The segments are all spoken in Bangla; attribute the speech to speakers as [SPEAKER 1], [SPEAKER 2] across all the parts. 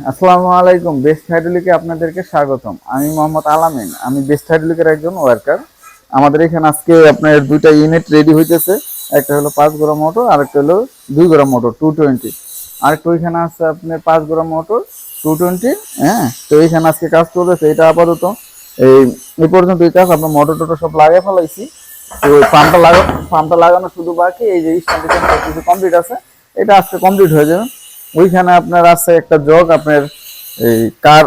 [SPEAKER 1] আসসালামু আলাইকুম। বেস্ট হাইড্রোলিকে আপনাদেরকে স্বাগতম। আমি মোহাম্মদ আলামিন। আমি বেস্ট হাইড্রোলিকের একজন ওয়ার্কার। আমাদের এখানে আজকে আপনার দুইটা ইউনিট রেডি হইতেছে। একটা হলো পাঁচ গোড়া মোটর আর একটা হলো দুই গোড়া মোটর টু টোয়েন্টি আরেকটা ওইখানে আছে আপনার পাঁচ গোড়া মোটর টু টোয়েন্টি হ্যাঁ? তো এইখানে আজকে কাজ চলতেছে। এটা আপাতত এই এই পর্যন্ত এই কাজ। আপনার মোটর টোটর সব লাগিয়ে ফেলাইছি। তো পাম্পটা লাগা পাম্পটা লাগানো শুধু বাকি। এই যে কিছু কমপ্লিট আছে। এটা আজকে কমপ্লিট হয়ে যাবে। ওইখানে আপনার আছে একটা জগ, আপনার এই কার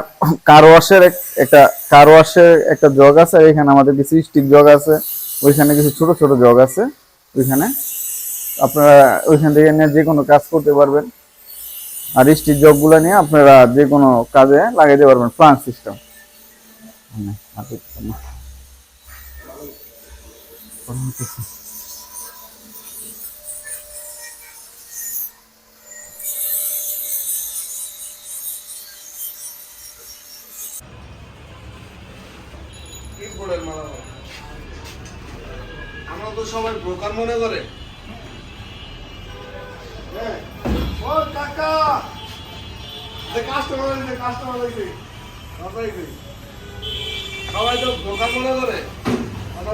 [SPEAKER 1] কার ওয়াশের একটা কার ওয়াশের একটা জগ আছে এখানে আমাদের কিছু স্টিক জগ আছে, ওইখানে কিছু ছোট ছোট জগ আছে, ওইখানে। আপনারা ওইখান থেকে নিয়ে যে কোনো কাজ করতে পারবেন। আর স্টিক জগগুলো নিয়ে আপনারা যে কোনো কাজে লাগাইতে পারবেন, প্লান সিস্টেম।
[SPEAKER 2] কি আমরা তো সবাই ব্রোকার মনে করে। হ্যাঁ। কাকা। কাস্টমার সবাই তো ব্রোকার মনে করে। কথা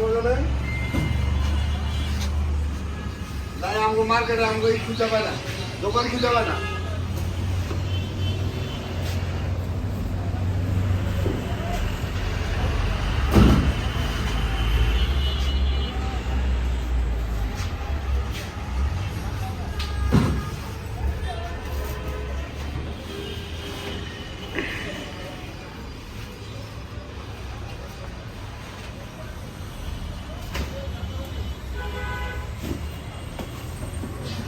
[SPEAKER 2] তাই আমাকে মার্কেটে আমাকে খুঁজে পায় না। দোকান খুঁজে পায় না।